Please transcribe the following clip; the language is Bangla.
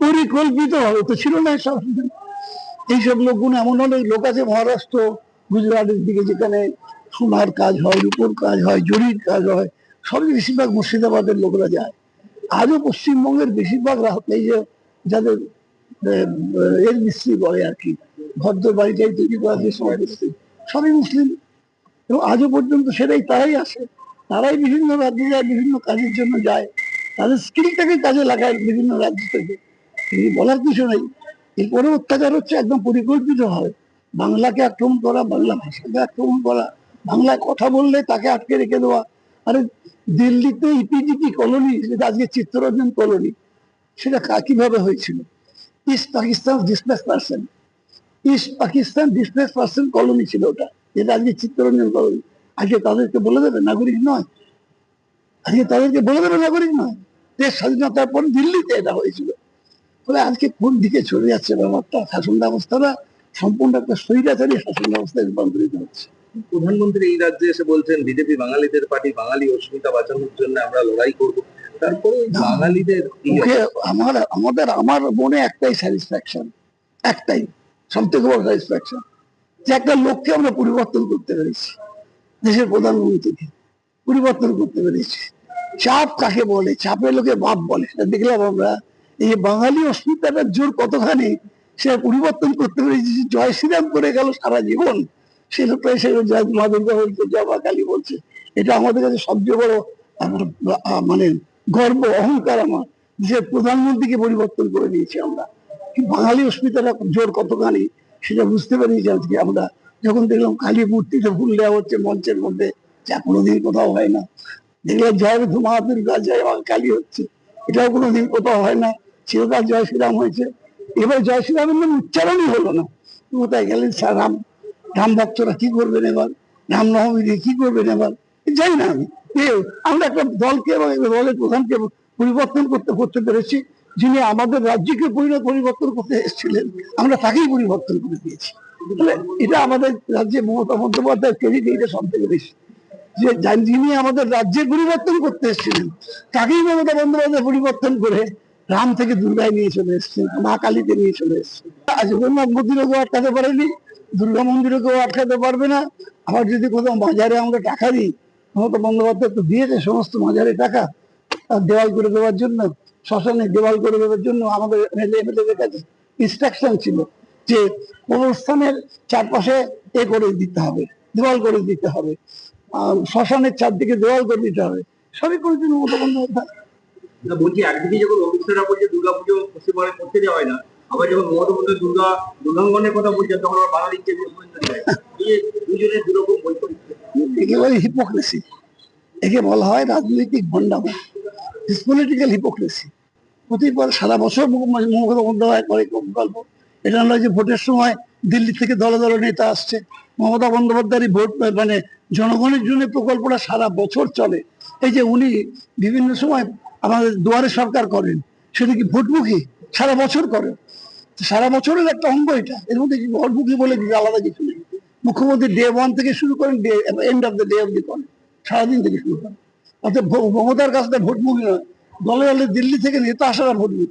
পরিকল্পিত হবে তো ছিল না এসব এইসব লোকগুলো এমন অনেক লোক আছে, মহারাষ্ট্র, গুজরাটের দিকে যেখানে সোনার কাজ হয়, রূপোর কাজ হয়, জরির কাজ হয়, সবই বেশিরভাগ মুর্শিদাবাদের লোকরা যায়। আজও পশ্চিমবঙ্গের বেশিরভাগ এই যে যাদের এর মিস্ত্রি বলে আর কি ভদ্র বাড়িটাই তৈরি করা যে সব মিস্ত্রি, সবই মুসলিম। এবং আজও পর্যন্ত সেটাই তারাই আসে। তারাই বিভিন্ন রাজ্যে যায়, বিভিন্ন কাজের জন্য যায়। তাদের স্কিলটাকে কাজে লাগায় বিভিন্ন রাজ্য থেকে। এই বলার কিছু নেই। এরপরে অত্যাচার হচ্ছে, একদম পরিকল্পিত হয় বাংলাকে আক্রমণ করা, বাংলা ভাষাকে আক্রমণ করা, বাংলায় কথা বললে তাকে আটকে রেখে দেওয়া। আরে, দিল্লিতে ইপিজিপি কলোনি, যেটা আজকে চিত্তরঞ্জন কলোনি, সেটা কীভাবে হয়েছিল? East Pakistan displace person East Pakistan displace person colony ছিল ওটা, যেটা আজকে চিত্তরঞ্জন কলোনি। আজকে তাদেরকে বলে দেবে, নাগরিক নয়। আজকে তাদেরকে বলে দেবে, নাগরিক নয়। দেশ স্বাধীনতার পর দিল্লিতে এটা হয়েছিল। ফলে আজকে কোন দিকে চলে যাচ্ছে ব্যাপারটা? শাসন ব্যবস্থাটা সম্পূর্ণ একটা স্বৈরাচারী শাসন ব্যবস্থায় রূপান্তরিত হচ্ছে। প্রধানমন্ত্রী এই রাজ্যে এসে বলছেন বিজেপি বাঙালিদের পার্টি বাঙালি অস্মিতা বাঁচানোর জন্য আমরা লড়াই করব। তারপরে বাঙালিদের আমার আমাদের আমার মনে একটাই স্যাটিসফ্যাকশন একটাই সব থেকে বড় স্যাটিসফ্যাকশন যে একটা লোককে আমরা পরিবর্তন করতে পেরেছি দেশের প্রধানমন্ত্রীকে পরিবর্তন করতে পেরেছি। চাপ কাকে বলে? চাপের লোকে বাপ বলে সেটা দেখলাম আমরা। এই বাঙালি অস্মিতাটার জোর কতখানি সে পরিবর্তন করতে পেরেছি জয় শ্রীরাম করে গেল সারা জীবন। সে লোকটা এসে জয় মা দুর্গা বলছে মা কালী বলছে, এটা আমাদের কাছে সবচেয়ে বড়, আমার মানে গর্ব, অহংকার আমার, যে প্রধানমন্ত্রীকে পরিবর্তন করে নিয়েছি আমরা। বাঙালি অস্মিতাটা জোর কতখানি, সেটা বুঝতে পেরেছি আজকে আমরা। যখন দেখলাম কালী মূর্তিতে ফুল দেওয়া হচ্ছে মঞ্চের মধ্যে, যা কোনোদিন কোথাও হয় না। দেখলাম জয় মা দুর্গা, জয় মা কালী হচ্ছে, এটাও কোনোদিন কোথাও হয় না। চিরকাল জয় শ্রীরাম হয়েছে। এবার জয় শ্রীরামের নাম উচ্চারণই হলো না। কোথায় গেলেন স্যার? রাম রাম ভক্তরা কি করবেন এবার? রাম নবমী দিয়ে কি করবেন এবার? জানি না আমি। আমরা একটা দলকে এবং দলের প্রধানকে পরিবর্তন করতে করতে পেরেছি। যিনি আমাদের রাজ্যকে পরিণত পরিবর্তন করতে এসেছিলেন, আমরা তাকেই পরিবর্তন করে দিয়েছি। এটা আমাদের রাজ্যে মমতা বন্দ্যোপাধ্যায়ের ক্রেডিট এটা সব থেকে বেশি। যে যিনি আমাদের রাজ্যে পরিবর্তন করতে এসেছিলেন, তাকেই মমতা বন্দ্যোপাধ্যায় পরিবর্তন করে রাম থেকে দুর্গায় নিয়ে চলে এসেছেন মা কালীকে নিয়ে চলে এসেছেন জগন্নাথ মন্দিরে কেউ আটকাতে পারেনি, দুর্গা মন্দিরে কেউ আটকাতে পারবে না। আবার যদি কোথাও বাজারে আমরা টাকা দিই, মমতা বন্দ্যোপাধ্যায় তো দিয়েছে সমস্ত বাজারে টাকা দেওয়াল করে দেওয়ার জন্য, শ্মশানে দেওয়াল করে দেওয়ার জন্য আমাদের এমএলএ, এমএলএদের কাছে ইনস্ট্রাকশন ছিল যে কবরস্থানের চারপাশে এ করে দিতে হবে, দেওয়াল করে দিতে হবে। শ্মশানের চারদিকে দেওয়াল করে দিতে হবে। সবই করেছেন মমতা বন্দ্যোপাধ্যায়। বলছি একদিকে যখন শাহরা বলছে দুর্গাপুজো পশ্চিমবঙ্গে করতে দেওয়া হয় না আবার যখন মমতা বন্দ্যোপাধ্যায় দুর্গা দুর্গাঙ্গনের কথা বলছেন তখন বিরোধিতা করে। এই দুজনের দুরকম বৈপরীত্য একে বলে হিপোক্রেসি একে বলা হয় রাজনৈতিক ভণ্ডামি পলিটিক্যাল হিপোক্রেসি প্রতিবার সারা বছর মুখ- মমতা বন্দ্যোপাধ্যায় করে গল্প এটা নয় যে ভোটের সময় দিল্লি থেকে দলে দলে নেতা আসছে। মমতা বন্দ্যোপাধ্যায়ের ভোট মানে জনগণের জন্য প্রকল্পটা সারা বছর চলে। এই যে উনি বিভিন্ন সময় আমাদের দুয়ারে সরকার করেন, সেটা কি ভোটমুখী? সারা বছর করেন। সারা বছরের একটা অঙ্গ এটা। এর মধ্যে ভোটমুখী বলে কিছু আলাদা কিছু নেই? মুখ্যমন্ত্রী ডে ওয়ান থেকে শুরু করেন day end of the day of the করেন, সারাদিন থেকে শুরু করেন। অর্থাৎ মমতার কাছটা ভোটমুখী নয়। দলে দলে দিল্লি থেকে নেতা আসারা ভোটমুখী।